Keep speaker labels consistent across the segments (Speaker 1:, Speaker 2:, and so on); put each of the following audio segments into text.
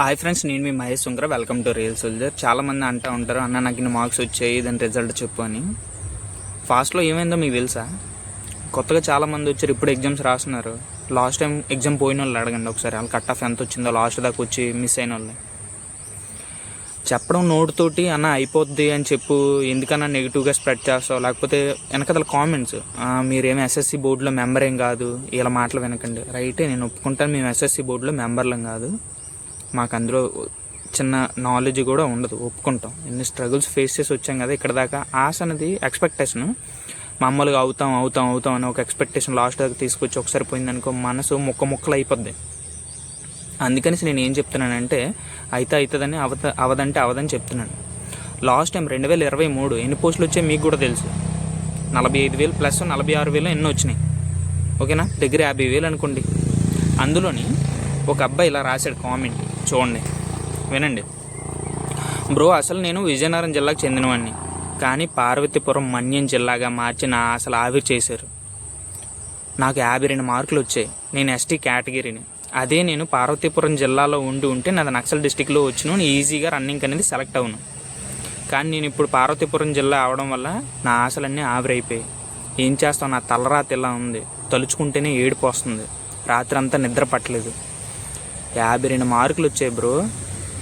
Speaker 1: Hi friends నేను మీ Mahesh Sunkara. Welcome to real soldier చాలా మంది అంటూ ఉంటారు అన్న నాకు ఇన్ని మార్క్స్ వచ్చాయి దాని రిజల్ట్ చెప్పు అని. ఫాస్ట్లో ఏమైందో మీకు తెలుసా? కొత్తగా చాలామంది వచ్చారు ఇప్పుడు ఎగ్జామ్స్ రాస్తున్నారు. లాస్ట్ టైం ఎగ్జామ్ పోయిన వాళ్ళు అడగండి ఒకసారి. వాళ్ళు కట్ ఆఫ్ ఎంత వచ్చిందో లాస్ట్ దాకా వచ్చి మిస్ అయిన వాళ్ళు చెప్పడం నోటుతోటి అన్న అయిపోద్ది అని చెప్పు ఎందుకన్నా నెగిటివ్గా స్ప్రెడ్ చేస్తావు? లేకపోతే వెనకదల కామెంట్స్ మీరేం ఎస్ఎస్సి బోర్డులో మెంబర్ ఏం కాదు? ఇలా మాటలు వినకండి. రైటే నేను ఒప్పుకుంటాను మేము ఎస్ఎస్సి బోర్డులో మెంబర్లం కాదు. మాకు అందులో చిన్న నాలెడ్జ్ కూడా ఉండదు ఒప్పుకుంటాం. ఎన్ని స్ట్రగుల్స్ ఫేస్ చేసి వచ్చాం కదా ఇక్కడ దాకా ఆశ అనేది ఎక్స్పెక్టేషన్ మామూలుగా అవుతాం అవుతాం అవుతాం అని ఒక ఎక్స్పెక్టేషన్ లాస్ట్ దాకా తీసుకొచ్చి ఒకసారి పోయిందనుకో మనసు ముక్క ముక్కలు అయిపోద్ది అందుకనేసి నేను ఏం చెప్తున్నానంటే అయితే అవుతుందని అవత అవదంటే అవదని చెప్తున్నాను. లాస్ట్ టైం రెండు వేల ఇరవై మూడు ఎన్ని పోస్టులు వచ్చాయి మీకు కూడా తెలుసు. నలభై ఐదు వేలు ప్లస్ నలభై ఆరు వేలు ఎన్నో వచ్చినాయి. ఓకేనా? దగ్గర యాభై వేలు అనుకోండి. అందులోని ఒక అబ్బాయి ఇలా రాశాడు కామెంట్ చూడండి. వినండి. బ్రో అసలు నేను విజయనగరం జిల్లాకు చెందినవాడిని. కానీ పార్వతీపురం మన్యం జిల్లాగా మార్చి నా అసలు ఆవిరి చేశారు. నాకు యాభై రెండు మార్కులు వచ్చాయి. నేను ఎస్టీ కేటగిరీని. అదే నేను పార్వతీపురం జిల్లాలో ఉండి ఉంటే నాది నక్సల్ డిస్టిక్లో వచ్చిన. ఈజీగా రన్నింగ్ అనేది సెలెక్ట్ అవును. కానీ నేను ఇప్పుడు పార్వతీపురం జిల్లా అవడం వల్ల నా ఆశలన్నీ ఆవిరైపోయాయి ఏం చేస్తాం నా తలరాతిలా ఉంది. తలుచుకుంటేనే ఏడుపు వస్తుంది. రాత్రి అంతా నిద్ర పట్టలేదు. యాభై రెండు మార్కులు వచ్చాయి బ్రో.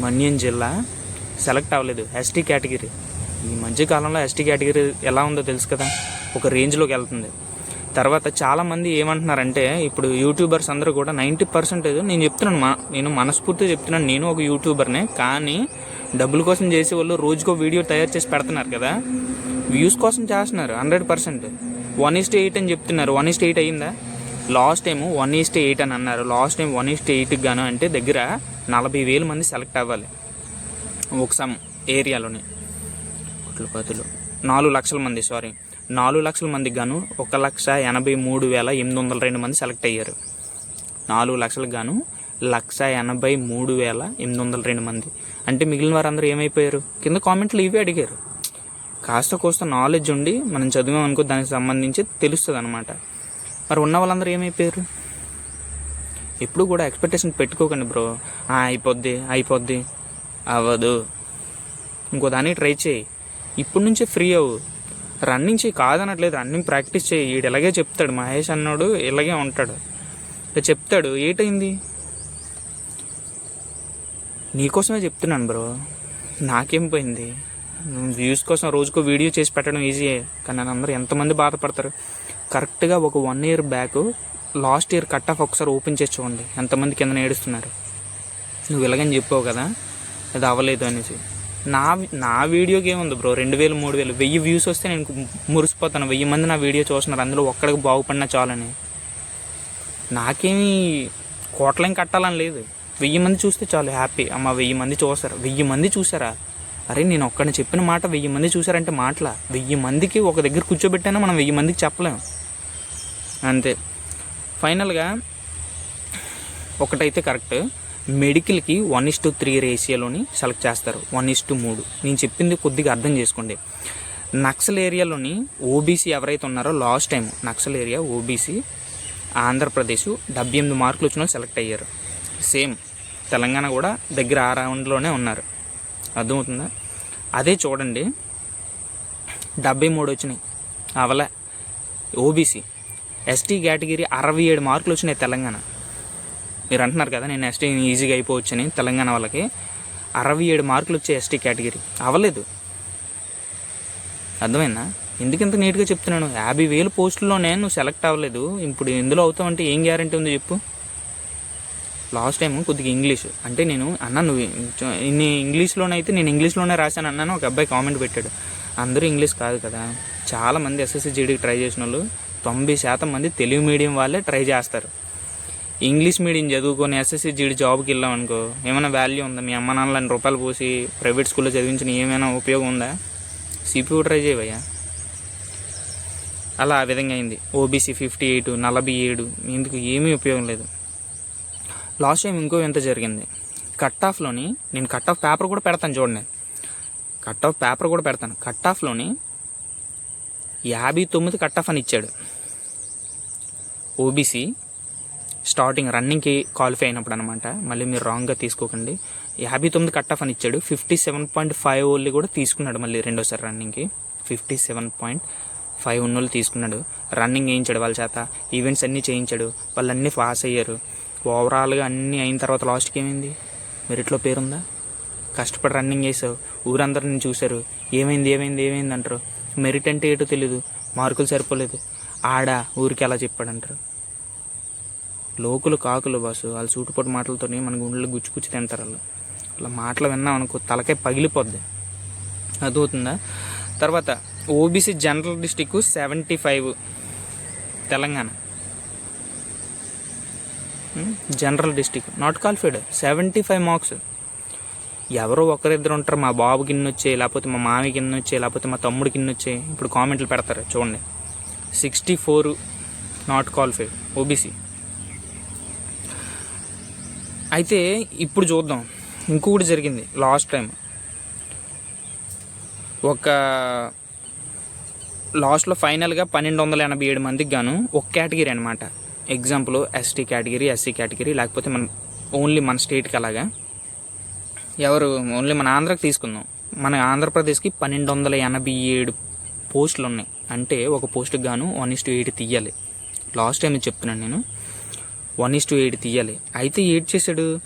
Speaker 1: మన్యం జిల్లా. సెలెక్ట్ అవ్వలేదు. ST category. ఈ మధ్య కాలంలో ఎస్టీ కేటగిరీ ఎలా ఉందో తెలుసు కదా? ఒక రేంజ్లోకి వెళ్తుంది. తర్వాత చాలామంది ఏమంటున్నారంటే ఇప్పుడు యూట్యూబర్స్ అందరూ కూడా నైంటీ పర్సెంటేజ్ నేను చెప్తున్నాను మా నేను మనస్ఫూర్తిగా చెప్తున్నాను. నేను ఒక యూట్యూబర్నే. కానీ డబ్బుల కోసం చేసే వాళ్ళు రోజుకో వీడియో తయారు చేసి పెడుతున్నారు కదా. వ్యూస్ కోసం చేస్తున్నారు. Hundred percent. One is to eight అని చెప్తున్నారు. వన్ ఈస్ట్ ఎయిట్ అయిందా? Last time one is to eight అని అన్నారు. లాస్ట్ టైం వన్ ఈస్ట్ ఎయిట్కి గాను అంటే దగ్గర నలభై వేల మంది సెలెక్ట్ అవ్వాలి. ఒక సమ్ ఏరియాలోని. కుట్లపాతులు నాలుగు లక్షల మంది సారీ నాలుగు లక్షల మందికి గాను ఒక లక్ష ఎనభై మూడు వేల ఎనిమిది వందల రెండు మంది సెలెక్ట్ అయ్యారు. నాలుగు లక్షలకు గాను లక్ష ఎనభై మూడు వేల ఎనిమిది వందల రెండు మంది. అంటే మిగిలిన వారందరూ ఏమైపోయారు? కింద కామెంట్లు ఇవే అడిగారు. కాస్త కోస్త నాలెడ్జ్ ఉండి మనం చదివామనుకో దానికి సంబంధించి తెలుస్తుంది అనమాట మరి ఉన్న వాళ్ళందరూ ఏమైపోయారు? ఎప్పుడు కూడా ఎక్స్పెక్టేషన్ పెట్టుకోకండి బ్రో "ఆ, అయిపోద్ది అయిపోద్ది. అవ్వదు. ఇంకో దాన్ని ట్రై చేయి. ఇప్పటి నుంచే ఫ్రీ అవ్వు. రన్నింగ్ చేయి కాదనట్లేదు. రన్నింగ్ ప్రాక్టీస్ చేయి. వీడు ఇలాగే చెప్తాడు. మహేష్ అన్నాడు ఇలాగే ఉంటాడు. చెప్తాడు. ఏటైంది? నీకోసమే చెప్తున్నాను బ్రో నాకేం పోయింది? వ్యూస్ కోసం రోజుకో వీడియో చేసి పెట్టడం ఈజీయే కానీ నన్ను అందరూ ఎంతమంది బాధపడతారు? కరెక్ట్గా ఒక one year back last year cut off ఒకసారి ఓపెన్ చేసి చూడండి. ఎంతమంది కింద ఏడుస్తున్నారు? నువ్వు ఇలాగని చెప్పావు కదా అది అవ్వలేదు అనేసి. నా నా వీడియోకి ఏముంది బ్రో? రెండు వేలు మూడు వేలు వెయ్యి వ్యూస్ వస్తే నేను మురిసిపోతాను. వెయ్యి మంది నా వీడియో చూస్తున్నారు. అందులో ఒక్కడికి బాగుపడినా చాలని. నాకేమీ కోట్లేం కట్టాలని లేదు. వెయ్యి మంది చూస్తే చాలు హ్యాపీ. అమ్మ వెయ్యి మంది చూస్తారు వెయ్యి మంది చూసారా? అరే నేను ఒక్కడిని చెప్పిన మాట వెయ్యి మంది చూసారంటే మాటలా? వెయ్యి మందికి ఒక దగ్గర కూర్చోబెట్టానా మనం వెయ్యి మందికి చెప్పలేము అంతే. ఫైనల్గా ఒకటైతే కరెక్ట్. మెడికల్కి వన్ ఇస్ టు త్రీ రేషియోలోని సెలెక్ట్ చేస్తారు. వన్ ఇస్ టు మూడు. నేను చెప్పింది కొద్దిగా అర్థం చేసుకోండి. నక్సల్ ఏరియాలోని ఓబీసీ ఎవరైతే ఉన్నారో last time Naxal area OBC Andhra Pradesh డెబ్బై ఎనిమిది మార్కులు వచ్చిన వాళ్ళు సెలెక్ట్ అయ్యారు. సేమ్. తెలంగాణ కూడా దగ్గర ఆ రౌండ్లోనే ఉన్నారు. అర్థమవుతుందా? అదే చూడండి. డెబ్బై మూడు వచ్చినాయి. అవలే. ఓబీసీ. ఎస్టీ కేటగిరీ అరవై ఏడు మార్కులు వచ్చినాయి తెలంగాణ. మీరు అంటున్నారు కదా నేను ఎస్టీ ఈజీగా అయిపోవచ్చని తెలంగాణ వాళ్ళకి. అరవై ఏడు మార్కులు వచ్చాయి ఎస్టీ కేటగిరీ. అవ్వలేదు. అర్థమైందా? ఎందుకు ఇంత నీట్గా చెప్తున్నాను? యాభై వేలు పోస్టుల్లోనే నువ్వు సెలెక్ట్ అవ్వలేదు. ఇప్పుడు ఎందులో అవుతావంటే ఏం గ్యారంటీ ఉంది చెప్పు. లాస్ట్ టైం కొద్దిగా ఇంగ్లీష్. అంటే నేను అన్న నువ్వు ఇన్ని ఇంగ్లీష్లోనైతే నేను ఇంగ్లీష్లోనే రాశాను అన్నాను. ఒక అబ్బాయి కామెంట్ పెట్టాడు. అందరూ ఇంగ్లీష్ కాదు కదా. చాలా మంది ఎస్ఎస్సి జీడీకి ట్రై చేసిన వాళ్ళు తొంభై శాతం మంది తెలుగు మీడియం వాళ్ళే ట్రై చేస్తారు. ఇంగ్లీష్ మీడియం చదువుకొని ఎస్ఎస్సి జీడి జాబ్కి వెళ్ళాం అనుకో ఏమైనా వాల్యూ ఉందా? మీ అమ్మ నాన్నలని అన్ని రూపాయలు పోసి ప్రైవేట్ స్కూల్లో చదివించిన ఏమైనా ఉపయోగం ఉందా? సిపిఓ ట్రై చేయవయ్యా అలా ఆ విధంగా అయింది. ఓబీసీ ఫిఫ్టీ ఎయిట్ నలభై ఏడు ఇందుకు ఏమీ ఉపయోగం లేదు. లాస్ట్ టైం ఇంకో ఎంత జరిగింది. కట్ ఆఫ్లోని నేను కట్ ఆఫ్ పేపర్ కూడా పెడతాను చూడండి. కట్ ఆఫ్ పేపర్ కూడా పెడతాను. కట్ ఆఫ్లోని యాభై తొమ్మిది కట్ ఆఫ్ అని ఇచ్చాడు. ఓబీసీ స్టార్టింగ్ రన్నింగ్కి క్వాలిఫై అయినప్పుడు అనమాట మళ్ళీ మీరు రాంగ్గా తీసుకోకండి. యాభై తొమ్మిది కట్ ఆఫ్ అని ఇచ్చాడు. Fifty seven point five only కూడా తీసుకున్నాడు మళ్ళీ రెండోసారి రన్నింగ్కి ఫిఫ్టీ సెవెన్ పాయింట్ ఫైవ్ ఉన్న వాళ్ళు తీసుకున్నాడు. రన్నింగ్ వేయించాడు వాళ్ళ చేత. ఈవెంట్స్ అన్నీ చేయించాడు. వాళ్ళు అన్నీ పాస్ అయ్యారు ఓవరాల్గా అన్నీ అయిన తర్వాత లాస్ట్కి ఏమైంది? మెరిట్లో పేరుందా? కష్టపడి రన్నింగ్ చేసావు. ఊరందరిని చూశారు. ఏమైంది ఏమైంది ఏమైంది అంటారు. మెరిట్ అంటే ఏటో తెలీదు. మార్కులు సరిపోలేదు. ఆడా ఊరికి ఎలా చెప్పాడంటారు. లోకులు కాకులు బాసు. వాళ్ళు సూటుపోటు మాటలతోనే మన గుండెలు గుచ్చి గుచ్చి తింటారు వాళ్ళు. అలా మాటలు విన్నాం అనుకో తలకాయ పగిలిపోద్ది. అదవుతుందా తర్వాత OBC general district seventy five Telangana. General district not qualified seventy five marks. ఎవరో ఒకరిద్దరు ఉంటారు. మా బాబు కింద వచ్చే లేకపోతే మా మామి కింద వచ్చే లేకపోతే మా తమ్ముడి కింద వచ్చే ఇప్పుడు కామెంట్లు పెడతారు చూడండి. Sixty four not qualified OBC అయితే ఇప్పుడు చూద్దాం. ఇంకొకటి జరిగింది లాస్ట్ టైం ఒక లాస్ట్లో ఫైనల్గా పన్నెండు వందల ఎనభై ఏడు మందికి గాను ఒక కేటగిరీ అనమాట example ST category SC category లేకపోతే మన ఓన్లీ మన స్టేట్కి అలాగా. ఎవరు? ఓన్లీ మన ఆంధ్రాకి తీసుకుందాం. మన ఆంధ్రప్రదేశ్కి పన్నెండు వందల ఎనభై ఏడు పోస్టులు ఉన్నాయి అంటే ఒక పోస్ట్కి గాను వన్ ఇస్ టు ఎయిట్ తీయాలి. లాస్ట్ టైం చెప్తున్నాను నేను. వన్ ఇస్ టు ఎయిట్ తీయాలి. అయితే ఎయిట్ చేశాడు?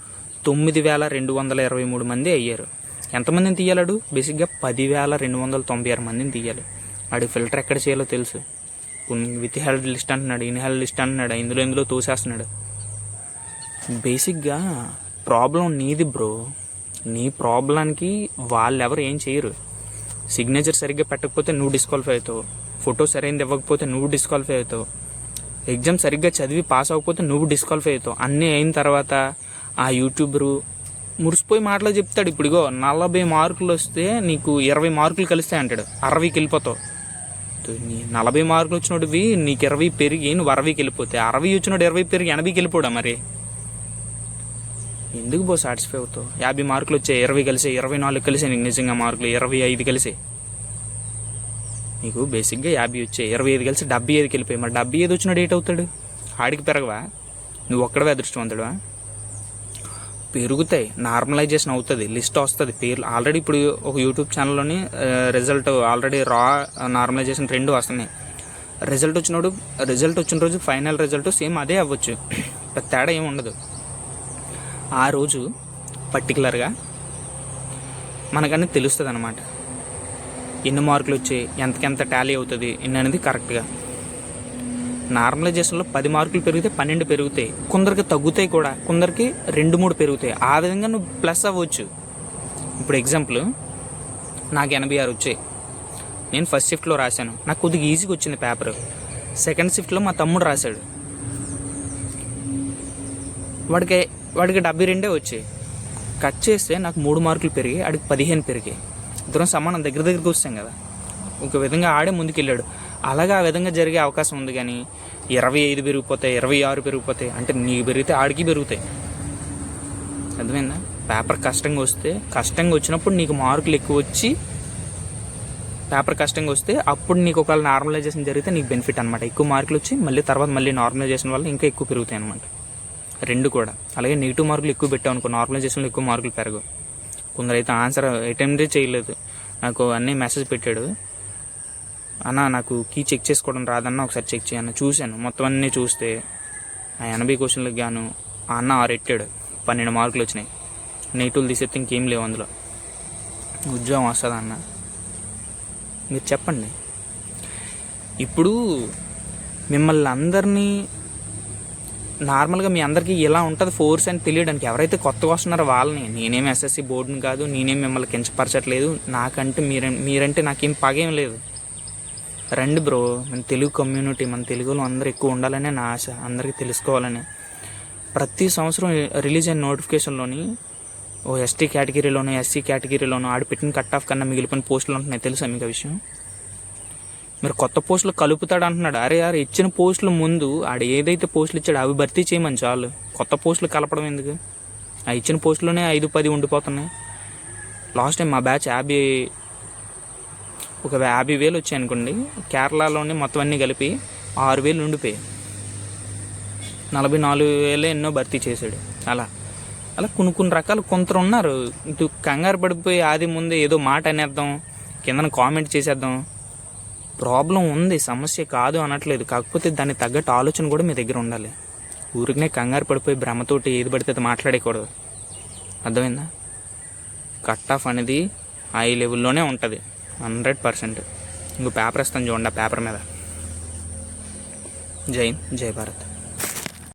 Speaker 1: తొమ్మిది వేల రెండు వందల ఇరవై మూడు మంది అయ్యారు. ఎంతమందిని తీయాలడు? బేసిక్గా పదివేల రెండు వందల తొంభై ఆరు మందిని తీయాలి. ఆడి ఫిల్టర్ ఎక్కడ చేయాలో తెలుసు. విత్ హెల్డ్ లిస్ట్ అంటున్నాడు ఇన్ హెల్డ్ లిస్ట్ అంటున్నాడు ఇందులో ఇందులో తోసేస్తున్నాడు. బేసిక్గా ప్రాబ్లం నీది బ్రో. నీ ప్రాబ్లానికి వాళ్ళెవరు ఏం చేయరు. సిగ్నేచర్ సరిగ్గా పెట్టకపోతే నువ్వు డిస్క్వాలిఫై అవుతావు. ఫోటో సరైనది ఇవ్వకపోతే నువ్వు డిస్క్వాలిఫై అవుతావు. ఎగ్జామ్ సరిగ్గా చదివి పాస్ అవ్వకపోతే నువ్వు డిస్క్వాలిఫై అవుతావు. అన్నీ అయిన తర్వాత ఆ యూట్యూబరు మురిసిపోయి మాటలు చెప్తాడు. ఇప్పుడుగో నలభై మార్కులు వస్తే నీకు ఇరవై మార్కులు కలిస్తాయి అంటాడు. అరవైకి వెళ్ళిపోతావు. నీ నలభై మార్కులు వచ్చినోడివి నీకు ఇరవై పెరిగి నువ్వు అరవైకి వెళ్ళిపోతే అరవై వచ్చినోడు ఇరవై పెరిగి ఎనభైకి వెళ్ళిపోడా మరి? ఎందుకు బో సాటిస్ఫై అవుతావు? యాభై మార్కులు వచ్చాయి ఇరవై కలిసే ఇరవై నాలుగు కలిసే నీకు నిజంగా మార్కులు ఇరవై ఐదు కలిసే నీకు బేసిక్గా యాభై వచ్చాయి ఇరవై ఐదు కలిసి డెబ్బై ఐదుకి వెళ్ళిపోయి మరి డెబ్బై ఐదు వచ్చినాడు ఏట్ అవుతాడు? ఆడికి పెరగవా? నువ్వు ఒక్కడవే అదృష్టవంతుడువా? పెరుగుతాయి నార్మలైజేషన్ అవుతుంది లిస్ట్ వస్తుంది. పేర్లు ఆల్రెడీ ఇప్పుడు ఒక యూట్యూబ్ ఛానల్లోని రిజల్ట్ ఆల్రెడీ రా నార్మలైజేషన్ రెండు వస్తున్నాయి. రిజల్ట్ వచ్చినప్పుడు రిజల్ట్ వచ్చిన రోజు ఫైనల్ రిజల్ట్ సేమ్ అదే అవ్వచ్చు. తేడా ఏమి ఉండదు. ఆ రోజు పర్టికులర్గా మనకన్నీ తెలుస్తుంది అనమాట ఎన్ని మార్కులు వచ్చాయి ఎంతకెంత టాలీ అవుతుంది ఎన్ని అనేది కరెక్ట్గా నార్మలైజేషన్లో పది మార్కులు పెరిగితే పన్నెండు పెరుగుతాయి. కొందరికి తగ్గుతాయి కూడా కొందరికి రెండు మూడు పెరుగుతాయి. ఆ విధంగా నువ్వు ప్లస్ అవ్వచ్చు. ఇప్పుడు ఎగ్జాంపుల్ నాకు ఎనభై ఆరు వచ్చాయి. నేను ఫస్ట్ షిఫ్ట్లో రాశాను. నాకు కొద్దిగా ఈజీగా వచ్చింది పేపర్. సెకండ్ షిఫ్ట్లో మా తమ్ముడు రాశాడు. వాడికి వాడికి డెబ్బై రెండే వచ్చాయి. కట్ చేస్తే నాకు మూడు మార్కులు పెరిగి ఆడికి పదిహేను పెరిగాయి. ఇద్దరం సమానం దగ్గర దగ్గరికి వస్తాం కదా. ఒక విధంగా ఆడే ముందుకెళ్ళాడు. అలాగే ఆ విధంగా జరిగే అవకాశం ఉంది కానీ ఇరవై ఐదు పెరిగిపోతాయి ఇరవై ఆరు పెరిగిపోతాయి. అంటే నీకు పెరిగితే ఆడికి పెరుగుతాయి. అర్థమైందా? పేపర్ కష్టంగా వస్తే కష్టంగా వచ్చినప్పుడు నీకు మార్కులు ఎక్కువ వచ్చి పేపర్ కష్టంగా వస్తే అప్పుడు నీకు ఒకవేళ నార్మలైజేషన్ జరిగితే నీకు బెనిఫిట్ అనమాట ఎక్కువ మార్కులు వచ్చి మళ్ళీ తర్వాత మళ్ళీ నార్మలైజేషన్ వల్ల ఇంకా ఎక్కువ పెరుగుతాయి అనమాట రెండు కూడా. అలాగే నెగిటివ్ మార్కులు ఎక్కువ పెట్టావు అనుకో నార్మలైజేషన్లో ఎక్కువ మార్కులు పెరగవు. కొందరైతే ఆన్సర్ అటెంప్టే చేయలేదు. నాకు అన్నీ మెసేజ్ పెట్టాడు. అన్న నాకు కీ చెక్ చేసుకోవడం రాదన్న ఒకసారి చెక్ చేయన్న చూశాను. మొత్తం అన్నీ చూస్తే ఆ ఎనభై క్వశ్చన్లకు గాను ఆ అన్న ఆరు ఎట్టాడు? పన్నెండు మార్కులు వచ్చినాయి. నెగిటివ్లు తీసేస్తే ఇంకేం లేవు అందులో. ఉద్యోగం వస్తుంది అన్న? మీరు చెప్పండి. ఇప్పుడు మిమ్మల్ని అందరినీ నార్మల్గా మీ అందరికీ ఎలా ఉంటుంది ఫోర్స్ అని తెలియడానికి ఎవరైతే కొత్తగా వస్తున్నారో వాళ్ళని నేనేం ఎస్ఎస్సి బోర్డుని కాదు నేనేం మిమ్మల్ని కించపరచట్లేదు నాకంటే మీరే మీరంటే నాకేం పగేం లేదు. రండి బ్రో మన తెలుగు కమ్యూనిటీ మన తెలుగులో అందరూ ఎక్కువ ఉండాలనే నా ఆశ అందరికీ తెలుసుకోవాలని. ప్రతి సంవత్సరం రిలీజ్ అయిన నోటిఫికేషన్లోని ఓ ఎస్టీ కేటగిరీలోనూ ఎస్సీ కేటగిరీలోనూ ఆడి పెట్టిన కట్ ఆఫ్ కన్నా మిగిలిపోయిన పోస్టులు ఉంటున్నాయి తెలుసా మీకు ఆ విషయం? మీరు కొత్త పోస్టులు కలుపుతాడు అంటున్నాడు. అరే యారు ఇచ్చిన పోస్టులు ముందు ఆడు ఏదైతే పోస్టులు ఇచ్చాడో అవి భర్తీ చేయమని చాలు. కొత్త పోస్టులు కలపడం ఎందుకు? ఆ ఇచ్చిన పోస్టులోనే ఐదు పది ఉండిపోతున్నాయి. లాస్ట్ టైం మా బ్యాచ్ యాభై ఒక యాభై వేలు వచ్చాయి అనుకోండి. కేరళలోనే మొత్తం అన్నీ కలిపి ఆరు వేలు ఉండిపోయాయి. నలభై నాలుగు వేలే ఎన్నో భర్తీ చేశాడు. అలా అలా కొన్ని కొన్ని రకాలు కొందరు ఉన్నారు. ఇటు కంగారు పడిపోయి ఆది ముందే ఏదో మాట అనేద్దాం కిందన కామెంట్ చేసేద్దాం. ప్రాబ్లం ఉంది సమస్య కాదు అనట్లేదు. కాకపోతే దానికి తగ్గట్టు ఆలోచన కూడా మీ దగ్గర ఉండాలి. ఊరికనే కంగారు పడిపోయి భ్రమతోటి ఏది పడితే అది మాట్లాడకూడదు అర్థమైందా? కట్ ఆఫ్ అనేది హై లెవెల్లోనే ఉంటుంది. Hundred percent. ఇంకో పేపర్ ఇస్తాను చూడండి ఆ పేపర్ మీద. జై జై భారత్.